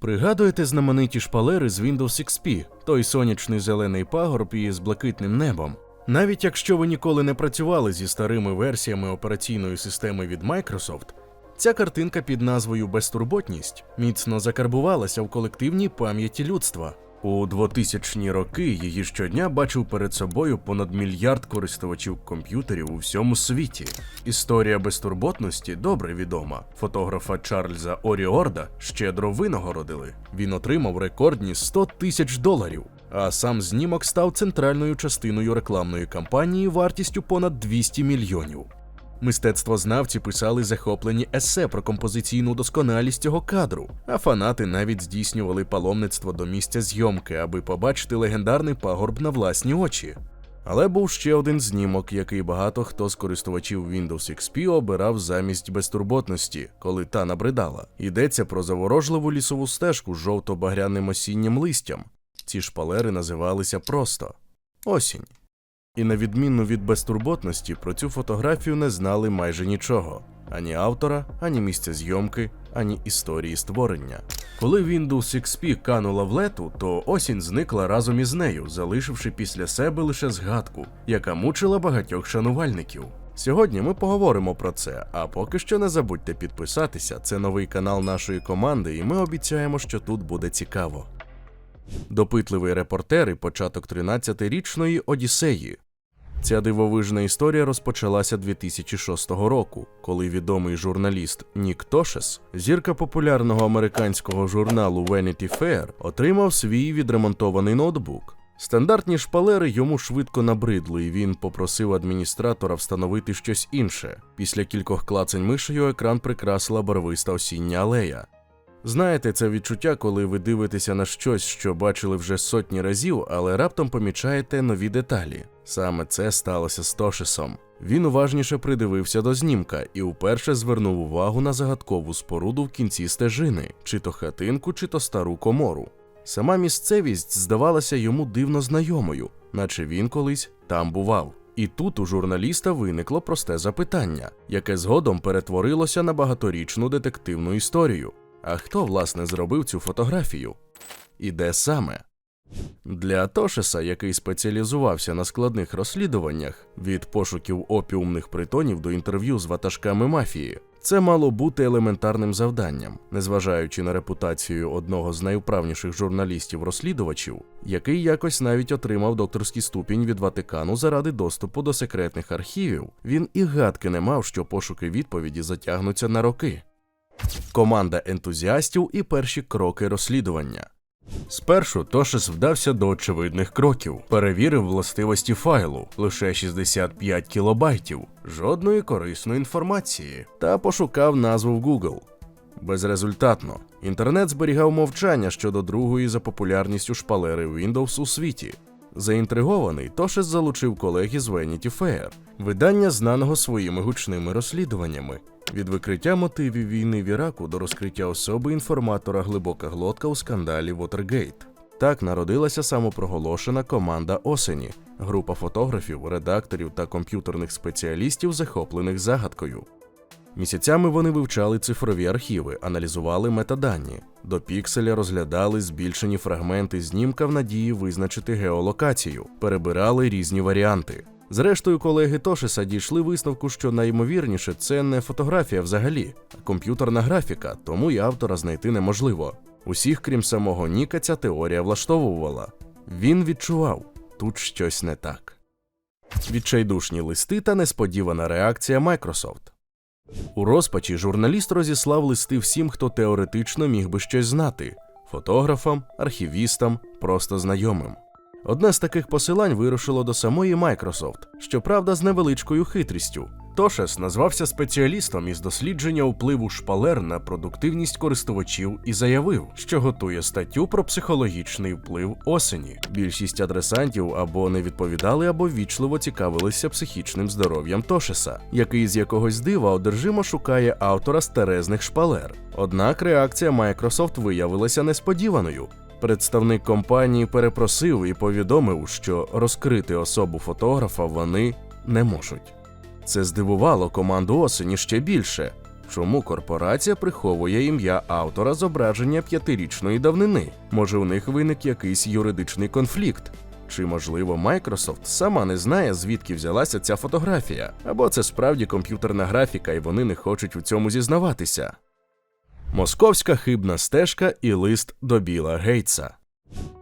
Пригадуєте знамениті шпалери з Windows XP, той сонячний зелений пагорб із блакитним небом? Навіть якщо ви ніколи не працювали зі старими версіями операційної системи від Microsoft, ця картинка під назвою Безтурботність міцно закарбувалася в колективній пам'яті людства. У 2000-ні роки її щодня бачив перед собою понад мільярд користувачів комп'ютерів у всьому світі. Історія безтурботності добре відома. Фотографа Чарльза Оріорда щедро винагородили. Він отримав рекордні 100 тисяч доларів. А сам знімок став центральною частиною рекламної кампанії вартістю понад 200 мільйонів. Мистецтвознавці писали захоплені есе про композиційну досконалість цього кадру, а фанати навіть здійснювали паломництво до місця зйомки, аби побачити легендарний пагорб на власні очі. Але був ще один знімок, який багато хто з користувачів Windows XP обирав замість безтурботності, коли та набридала. Йдеться про заворожливу лісову стежку з жовто-багряним осіннім листям. Ці шпалери називалися просто осінь. І на відміну від безтурботності, про цю фотографію не знали майже нічого: ані автора, ані місця зйомки, ані історії створення. Коли Windows XP канула в лету, то осінь зникла разом із нею, залишивши після себе лише згадку, яка мучила багатьох шанувальників. Сьогодні ми поговоримо про це, а поки що не забудьте підписатися. Це новий канал нашої команди, і ми обіцяємо, що тут буде цікаво. Допитливий репортер і початок 13-річної Одіссеї. Ця дивовижна історія розпочалася 2006 року, коли відомий журналіст Нік Тошес, зірка популярного американського журналу Vanity Fair, отримав свій відремонтований ноутбук. Стандартні шпалери йому швидко набридли, і він попросив адміністратора встановити щось інше. Після кількох клацань мишею екран прикрасила барвиста осіння алея. Знаєте, це відчуття, коли ви дивитеся на щось, що бачили вже сотні разів, але раптом помічаєте нові деталі. Саме це сталося з Тошесом. Він уважніше придивився до знімка і вперше звернув увагу на загадкову споруду в кінці стежини, чи то хатинку, чи то стару комору. Сама місцевість здавалася йому дивно знайомою, наче він колись там бував. І тут у журналіста виникло просте запитання, яке згодом перетворилося на багаторічну детективну історію. А хто, власне, зробив цю фотографію? І де саме? Для Тошеса, який спеціалізувався на складних розслідуваннях від пошуків опіумних притонів до інтерв'ю з ватажками мафії, це мало бути елементарним завданням, незважаючи на репутацію одного з найуправніших журналістів-розслідувачів, який якось навіть отримав докторський ступінь від Ватикану заради доступу до секретних архівів, він і гадки не мав, що пошуки відповіді затягнуться на роки команда ентузіастів і перші кроки розслідування. Спершу Тошес вдався до очевидних кроків, перевірив властивості файлу лише 65 кілобайтів, жодної корисної інформації, та пошукав назву в Google. Безрезультатно. Інтернет зберігав мовчання щодо другої за популярністю шпалери Windows у світі. Заінтригований, Тошес залучив колег із Vanity Fair, видання знаного своїми гучними розслідуваннями. Від викриття мотивів війни в Іраку до розкриття особи інформатора глибока глотка у скандалі Watergate. Так народилася самопроголошена команда осені, група фотографів, редакторів та комп'ютерних спеціалістів, захоплених загадкою. Місяцями вони вивчали цифрові архіви, аналізували метадані, до пікселя розглядали збільшені фрагменти знімка в надії визначити геолокацію, перебирали різні варіанти. Зрештою, колеги Тошеса дійшли висновку, що найімовірніше це не фотографія взагалі, а комп'ютерна графіка, тому і автора знайти неможливо. Усіх, крім самого Ніка, ця теорія влаштовувала. Він відчував тут щось не так. Відчайдушні листи та несподівана реакція Microsoft. У розпачі журналіст розіслав листи всім, хто теоретично міг би щось знати фотографам, архівістам, просто знайомим. Одне з таких посилань вирушило до самої Microsoft, щоправда, з невеличкою хитрістю. Тошес назвався спеціалістом із дослідження впливу шпалер на продуктивність користувачів і заявив, що готує статтю про психологічний вплив осені. Більшість адресантів або не відповідали, або ввічливо цікавилися психічним здоров'ям Тошеса, який з якогось дива одержимо шукає автора старезних шпалер. Однак реакція Microsoft виявилася несподіваною. Представник компанії перепросив і повідомив, що розкрити особу фотографа вони не можуть. Це здивувало команду осені ще більше. Чому корпорація приховує ім'я автора зображення п'ятирічної давнини? Може, у них виник якийсь юридичний конфлікт? Чи можливо Microsoft сама не знає, звідки взялася ця фотографія? Або це справді комп'ютерна графіка, і вони не хочуть у цьому зізнаватися? Московська хибна стежка і лист до Біла Гейтса.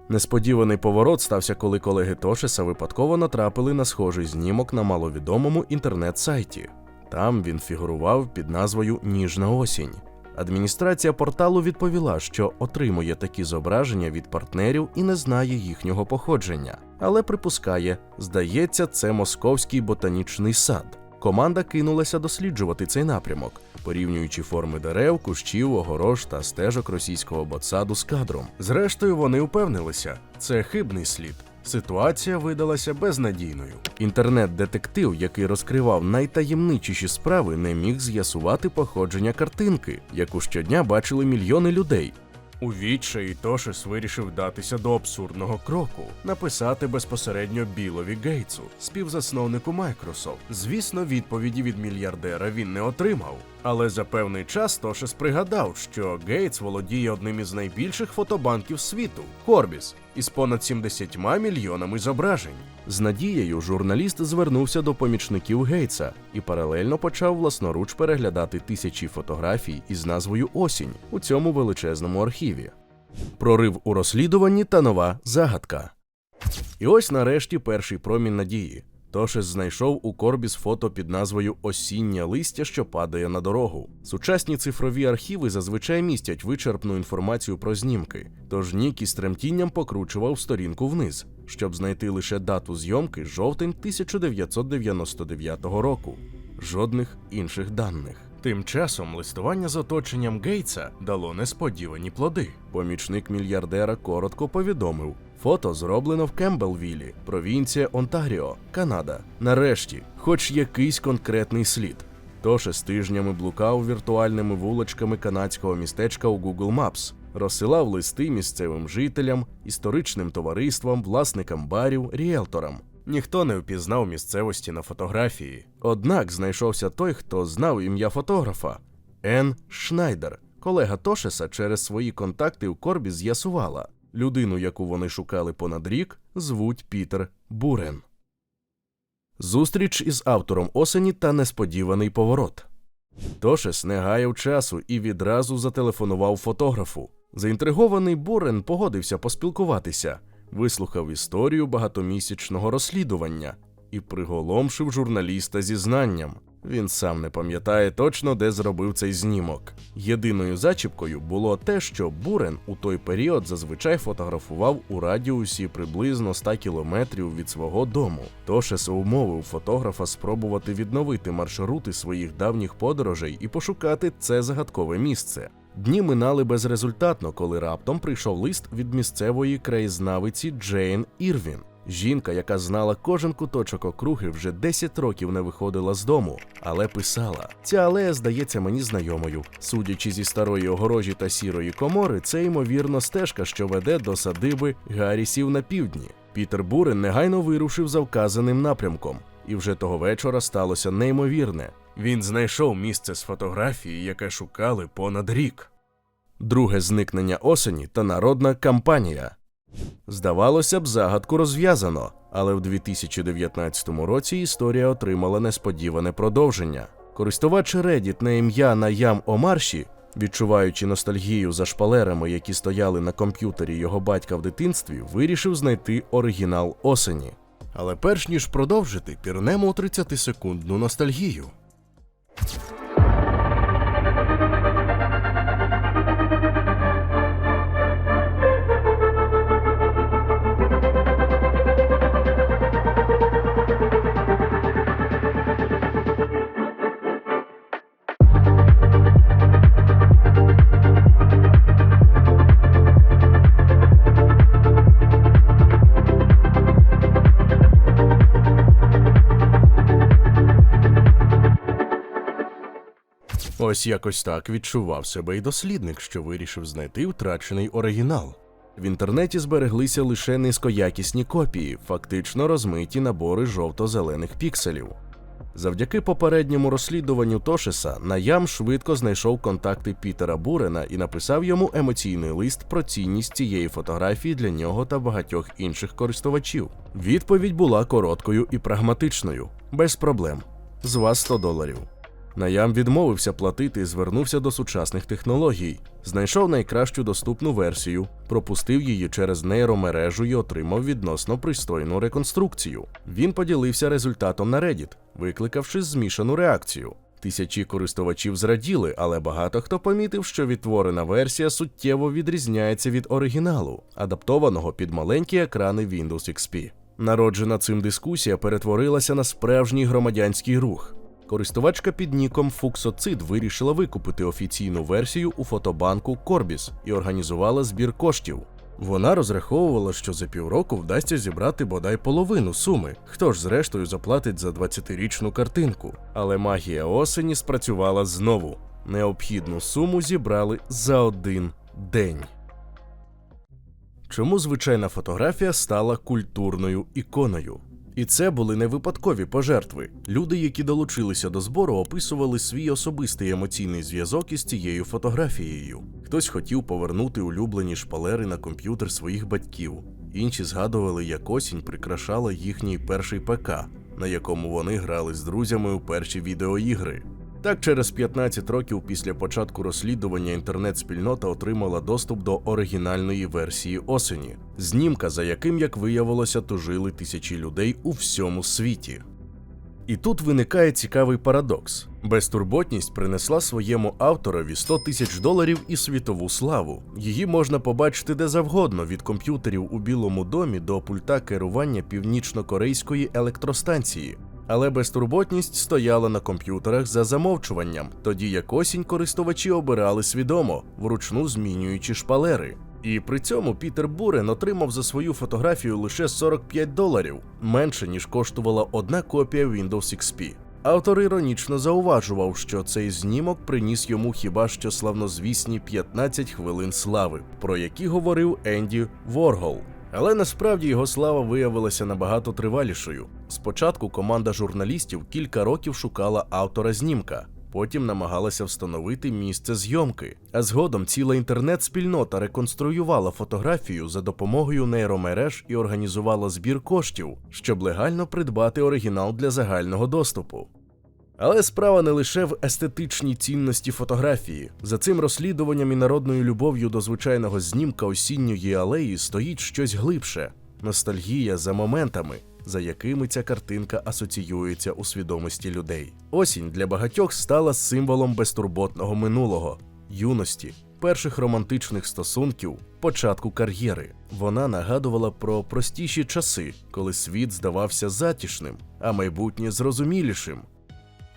Несподіваний поворот стався, коли колеги Тошеса випадково натрапили на схожий знімок на маловідомому інтернет-сайті. Там він фігурував під назвою Ніжна осінь. Адміністрація порталу відповіла, що отримує такі зображення від партнерів і не знає їхнього походження, але припускає, здається, це московський ботанічний сад. Команда кинулася досліджувати цей напрямок, порівнюючи форми дерев, кущів, огорож та стежок російського ботсаду з кадром. Зрештою, вони впевнилися, це хибний слід. Ситуація видалася безнадійною. Інтернет-детектив, який розкривав найтаємничіші справи, не міг з'ясувати походження картинки, яку щодня бачили мільйони людей. У відчаї Тошес вирішив датися до абсурдного кроку написати безпосередньо Білові Гейтсу, співзасновнику Microsoft. Звісно, відповіді від мільярдера він не отримав. Але за певний час Тошес пригадав, що Гейтс володіє одним із найбільших фотобанків світу Корбіс із понад 70 мільйонами зображень. З надією журналіст звернувся до помічників Гейтса і паралельно почав власноруч переглядати тисячі фотографій із назвою Осінь у цьому величезному архіві. Прорив у розслідуванні та нова загадка. І ось нарешті перший промінь надії. Тошес знайшов у Корбіс фото під назвою Осіннє листя, що падає на дорогу. Сучасні цифрові архіви зазвичай містять вичерпну інформацію про знімки, тож Нік із тремтінням покручував сторінку вниз, щоб знайти лише дату зйомки жовтень 1999 року. Жодних інших даних. Тим часом листування з оточенням Гейтса дало несподівані плоди. Помічник мільярдера коротко повідомив: фото зроблено в Кембелвілі, провінція Онтаріо, Канада. Нарешті, хоч якийсь конкретний слід. Тоше з тижнями блукав віртуальними вуличками канадського містечка у Google Maps, розсилав листи місцевим жителям, історичним товариствам, власникам барів, ріелторам. Ніхто не впізнав місцевості на фотографії. Однак знайшовся той, хто знав ім'я фотографа Ен Шнайдер. Колега Тошеса через свої контакти в Корбі з'ясувала людину, яку вони шукали понад рік, звуть Пітер Бурен. Зустріч із автором осені та несподіваний поворот. Тошес не гаяв часу і відразу зателефонував фотографу. Заінтригований Бурен погодився поспілкуватися, вислухав історію багатомісячного розслідування і приголомшив журналіста зізнанням. Він сам не пам'ятає точно, де зробив цей знімок. Єдиною зачіпкою було те, що Бурен у той період зазвичай фотографував у радіусі приблизно 100 кілометрів від свого дому. Тошес умовив фотографа спробувати відновити маршрути своїх давніх подорожей і пошукати це загадкове місце. Дні минали безрезультатно, коли раптом прийшов лист від місцевої краєзнавиці Джейн Ірвін. Жінка, яка знала кожен куточок округи, вже 10 років не виходила з дому, але писала: ця алея здається мені знайомою. Судячи зі старої огорожі та сірої комори, це ймовірно стежка, що веде до садиби Гаррісів на півдні. Пітер Бурен негайно вирушив за вказаним напрямком, і вже того вечора сталося неймовірне. Він знайшов місце з фотографії, яке шукали понад рік. Друге зникнення осені та народна кампанія. Здавалося б, загадку розв'язано, але в 2019 році історія отримала несподіване продовження. Користувач Reddit на ім'я Наям Омарші, відчуваючи ностальгію за шпалерами, які стояли на комп'ютері його батька в дитинстві, вирішив знайти оригінал осені. Але перш ніж продовжити, пірнемо 30-секундну ностальгію. thank you Ось якось так відчував себе і дослідник, що вирішив знайти втрачений оригінал. В інтернеті збереглися лише низькоякісні копії, фактично розмиті набори жовто-зелених пікселів. Завдяки попередньому розслідуванню Тошеса Наям швидко знайшов контакти Пітера Бурена і написав йому емоційний лист про цінність цієї фотографії для нього та багатьох інших користувачів. Відповідь була короткою і прагматичною, без проблем. З вас 100 доларів. Наям відмовився платити і звернувся до сучасних технологій, знайшов найкращу доступну версію, пропустив її через нейромережу і отримав відносно пристойну реконструкцію. Він поділився результатом на Reddit, викликавши змішану реакцію. Тисячі користувачів зраділи, але багато хто помітив, що відтворена версія суттєво відрізняється від оригіналу, адаптованого під маленькі екрани Windows XP. Народжена цим дискусія перетворилася на справжній громадянський рух. Користувачка під ніком Фуксоцид вирішила викупити офіційну версію у фотобанку Corbis і організувала збір коштів. Вона розраховувала, що за півроку вдасться зібрати бодай половину суми. Хто ж зрештою заплатить за 20-річну картинку? Але магія осені спрацювала знову. Необхідну суму зібрали за один день. Чому звичайна фотографія стала культурною іконою? І це були не випадкові пожертви. Люди, які долучилися до збору, описували свій особистий емоційний зв'язок із цією фотографією. Хтось хотів повернути улюблені шпалери на комп'ютер своїх батьків, інші згадували, як осінь прикрашала їхній перший ПК, на якому вони грали з друзями у перші відеоігри. Так, через 15 років після початку розслідування інтернет-спільнота отримала доступ до оригінальної версії осені, знімка, за яким, як виявилося, тужили тисячі людей у всьому світі. І тут виникає цікавий парадокс: безтурботність принесла своєму авторові 100 тисяч доларів і світову славу. Її можна побачити де завгодно від комп'ютерів у Білому домі до пульта керування північно-корейської електростанції. Але безтурботність стояла на комп'ютерах за замовчуванням, тоді як осінь користувачі обирали свідомо, вручну змінюючи шпалери. І при цьому Пітер Бурен отримав за свою фотографію лише 45 доларів, менше ніж коштувала одна копія Windows XP. Автор іронічно зауважував, що цей знімок приніс йому хіба що славнозвісні 15 хвилин слави, про які говорив Енді Воргол. Але насправді його слава виявилася набагато тривалішою. Спочатку команда журналістів кілька років шукала автора знімка, потім намагалася встановити місце зйомки. А згодом ціла інтернет-спільнота реконструювала фотографію за допомогою нейромереж і організувала збір коштів, щоб легально придбати оригінал для загального доступу. Але справа не лише в естетичній цінності фотографії. За цим розслідуванням і народною любов'ю до звичайного знімка осінньої алеї стоїть щось глибше ностальгія за моментами, за якими ця картинка асоціюється у свідомості людей. Осінь для багатьох стала символом безтурботного минулого, юності, перших романтичних стосунків, початку кар'єри. Вона нагадувала про простіші часи, коли світ здавався затішним, а майбутнє зрозумілішим.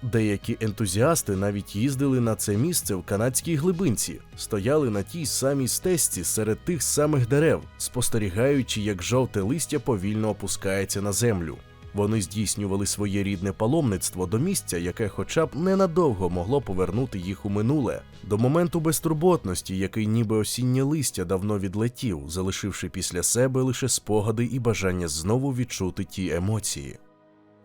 Деякі ентузіасти навіть їздили на це місце в канадській глибинці, стояли на тій самій стежці серед тих самих дерев, спостерігаючи, як жовте листя повільно опускається на землю. Вони здійснювали своє рідне паломництво до місця, яке хоча б ненадовго могло повернути їх у минуле, до моменту безтурботності, який ніби осіннє листя давно відлетів, залишивши після себе лише спогади і бажання знову відчути ті емоції.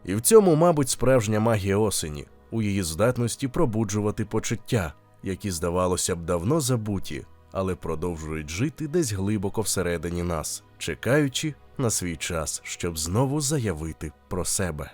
І в цьому, мабуть, справжня магія осені у її здатності пробуджувати почуття, які, здавалося б, давно забуті, але продовжують жити десь глибоко всередині нас, чекаючи на свій час, щоб знову заявити про себе.